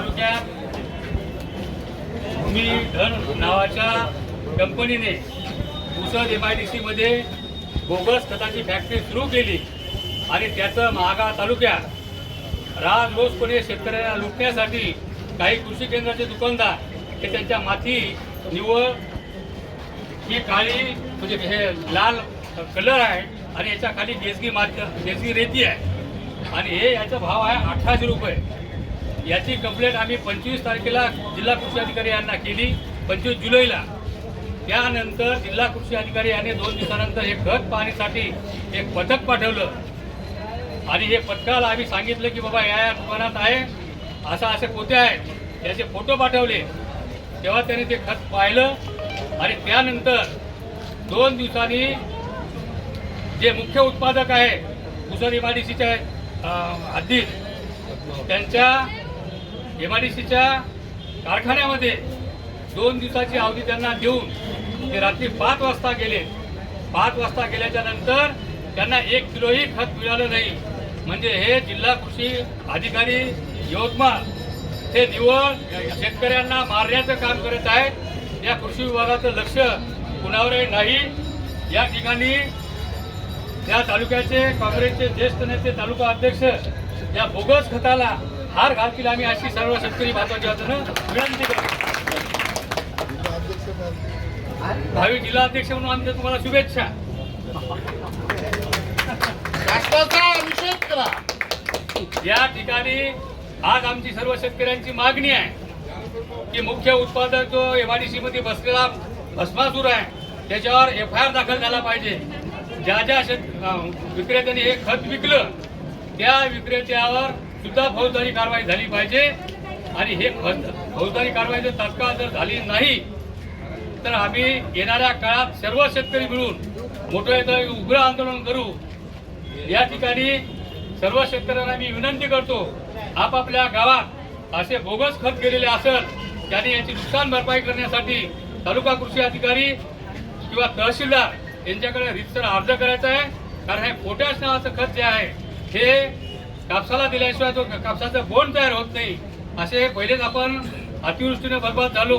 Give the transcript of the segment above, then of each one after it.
तालुक्यात भूमी धन नावाच्या कंपनीने पुसद एम आय डी सीमध्ये बोगस खताची फॅक्टरी सुरू केली. आणि त्याचं महागा तालुक्यात राजरोसपणे शेतकऱ्यांना लुटण्यासाठी काही कृषी केंद्राचे दुकानदार हे त्यांच्या माथी निवळ ही काळी म्हणजे हे लाल कलर आहे आणि याच्या खाली देसगी माती देसगी रेती आहे. आणि हे याचा भाव आहे अठराशे रुपये. याची कंप्लेंट आम्ही पंचवीस तारखेला जिल्हा कृषी अधिकारी यांना केली. पंचवीस जुलैला. त्यानंतर जिल्हा कृषी अधिकारी यांनी दोन दिवसानंतर हे खत पाहणीसाठी एक पथक पाठवलं. आणि हे पथकाला आम्ही सांगितलं की बाबा या या दुकानात आहे. असं असे पोते आहेत. याचे फोटो पाठवले. तेव्हा त्याने ते खत पाहिलं. आणि त्यानंतर दोन दिवसांनी जे मुख्य उत्पादक आहे कुसर एम आय डी सीच्या हद्दीत त्यांच्या एम आय डी सीच्या कारखान्यामध्ये दोन दिवसाची अवधी त्यांना देऊन ते रात्री पाच वाजता गेले. पाच वाजता गेल्याच्यानंतर त्यांना एक किलोही खत मिळालं नाही. म्हणजे हे जिल्हा कृषी अधिकारी यवतमाळ हे निवड शेतकऱ्यांना मारण्याचं काम करत आहेत. या कृषी विभागाचं लक्ष कुणावरही नाही. या ठिकाणी या तालुक्याचे काँग्रेसचे ज्येष्ठ नेते तालुका अध्यक्ष या बोगस खताला हार घालतील आम्ही अशी सर्व शेतकरी वतीनं विनंती करतो. भावी जिल्हा अध्यक्ष म्हणून आमच्या तुम्हाला शुभेच्छा. या ठिकाणी आज आमची सर्व शेतकऱ्यांची मागणी आहे की मुख्य उत्पादक जो एमआयडीसी मध्ये बसलेला भस्मासूर आहे त्याच्यावर एफ आय आर दाखल झाला पाहिजे. ज्या ज्या शेत विक्रेत्यांनी हे खत विकलं त्या विक्रेत्यावर सुद्धा फौजदारी कारवाई झाली पाहिजे. आणि हे खत फौजदारी कारवाई जर तात्काळ जर झाली नाही तर आम्ही येणाऱ्या काळात सर्व शेतकरी मिळून मोठं येतं उग्र आंदोलन करू. या ठिकाणी सर्व शेतकऱ्यांना मी विनंती करतो आपापल्या गावात असे बोगस खत गेलेले असत त्यांनी याची नुकसान भरपाई करण्यासाठी तालुका कृषी अधिकारी किंवा तहसीलदार यांच्याकडे रितसर अर्ज करायचा आहे. कारण हे पोटॅश नावाचं खत जे आहे हे कापसाला दिल्याशिवाय तो कापसाचं बोंड तयार होत नाही. असे पहिलेच आपण अतिवृष्टीने बरबाद झालो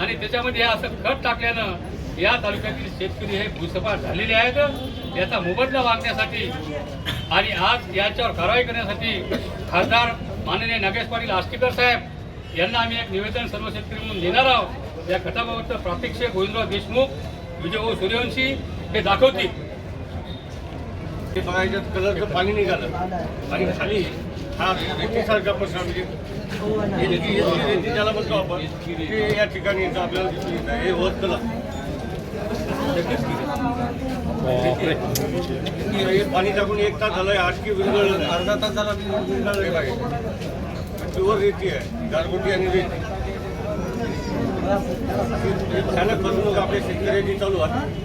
आणि त्याच्यामध्ये हे असं खत टाकल्यानं या तालुक्यातील शेतकरी हे भूसपाट झालेले आहेत. याचा मोबदला मागण्यासाठी आणि आज याच्यावर कारवाई करण्यासाठी खासदार माननीय नागेश पाटील आष्टीकर साहेब यांना आम्ही एक निवेदन सर्व शेतकरी म्हणून देणार आहोत. या खताबाबतचं प्रात्यक्षिक गोविंदराव देशमुख विजयभाऊ सूर्यवंशी हे दाखवतील. ते बघायचं कलरचं पाणी निघालं. आणि खाली हा रेतीसारखा प्रश्न म्हणजे हे रेती- रेती- ज्याला म्हणतो आपण ते या ठिकाणी इथं आपल्याला दिसून येत. हे होत कलर हे पाणी टाकून एक तास झालंय आटकी विरघळलं नाही. अर्धा तास झाला प्युअर रेती आहे गारगोटी आणि रेती. फसवणूक आपल्या शेतकऱ्यांची चालू आहे.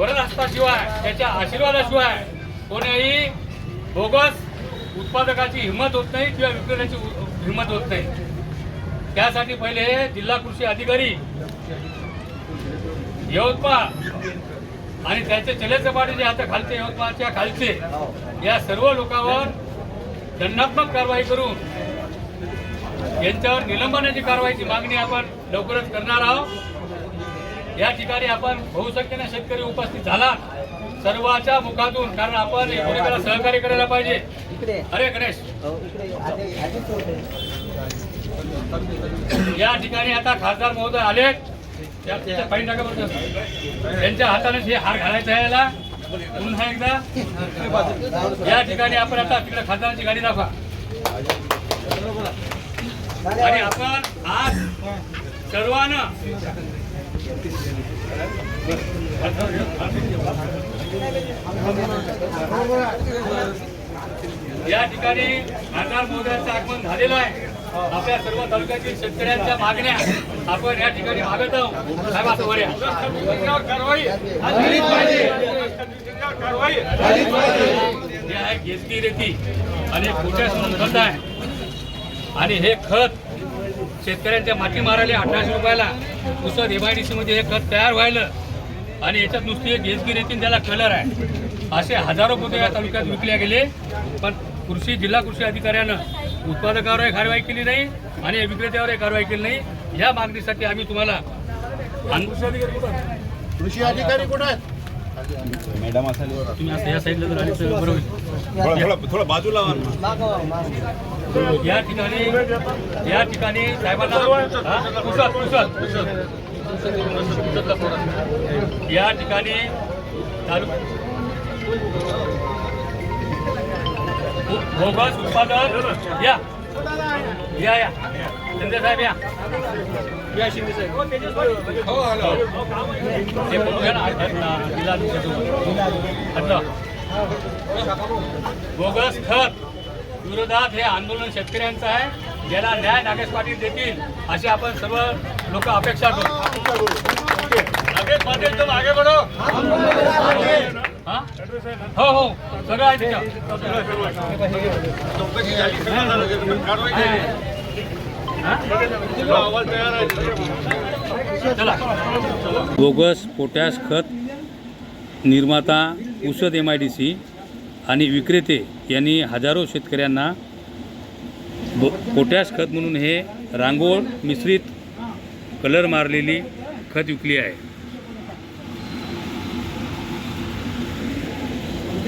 वरदहस्ताशिवाय त्याच्या आशीर्वादाशिवाय कोण्याही बोगस उत्पादकाची हिंमत होत नाही किंवा विक्रेत्याची हिंमत होत नाही. त्यासाठी पहिले जिल्हा कृषी अधिकारी यवतमाळ आणि त्यांचे चलेचपाटे जे आता खालचे यवतमाळच्या खालचे या सर्व लोकांवर दंडात्मक कारवाई करून यांच्यावर निलंबनाची कारवाईची मागणी आपण लवकरच करणार आहोत. या ठिकाणी आपण बहुसंख्येने शेतकरी उपस्थित झाला. सर्वाच्या मुखातून कारण आपण एकमेकाला सहकार्य करायला पाहिजे. अरे गणेश. हो, या ठिकाणी आता खासदार महोदय आले. त्यांच्या हाताने हे हार घालायचा याला. पुन्हा एकदा. या ठिकाणी आपण आता तिकडे खासदारांची गाडी दाखवा. आणि आपण आज सर्वांना या ठिकाणी खासदार महोदयाचं आगमन झालेलं आहे. आपल्या सर्व तालुक्यातील शेतकऱ्यांच्या मागण्या आपण या ठिकाणी मागत आहोत. साहेब असं. कारवाई. हे आहे गेजगी रेती. आणि म्हणून खत आहे. आणि हे खत शेतकऱ्यांच्या माती मारायला अठराशे रुपयाला पुसत डी सीमध्ये हे खत तयार व्हायलं आणि याच्यात नुसती एक गेजगी रेती त्याला कलर आहे असे हजारो पोते या तालुक्यात विकले गेले पण कृषी जिल्हा कृषी अधिकाऱ्यानं उत्पादकावरही कारवाई केली नाही आणि विक्रेत्यावरही कारवाई केली नाही या मागणीसाठी आम्ही तुम्हाला कृषी अधिकारी कुठं आहेत? कुठे आहेत तुम्ही असं या साईडला जर आले तर बरं होईल. थोडा बाजूला या ठिकाणी या ठिकाणी साहेबांना. या ठिकाणी भोगस उत्पादक या. या या. शिंदे साहेब या. या शिंदे साहेब. हे ना. बोगस खत विरोधात हे आंदोलन शेतकऱ्यांचं आहे. ज्याला न्याय नागेश पाटील देतील अशी आपण सर्व लोक अपेक्षा करू नागेश पाटील तुम आगे बढो. हो? हो सगळं आहे चौकशी झाली सगळं झालं कारवाई अहवाल तयार आहे चला बोगस पोटॅश खत निर्माता उषद एम आय डी सी आणि विक्रेते यांनी हजारो शेतकऱ्यांना बो पोटॅश खत म्हणून हे रांगोळ मिश्रित कलर मारलेली खत विकली आहे.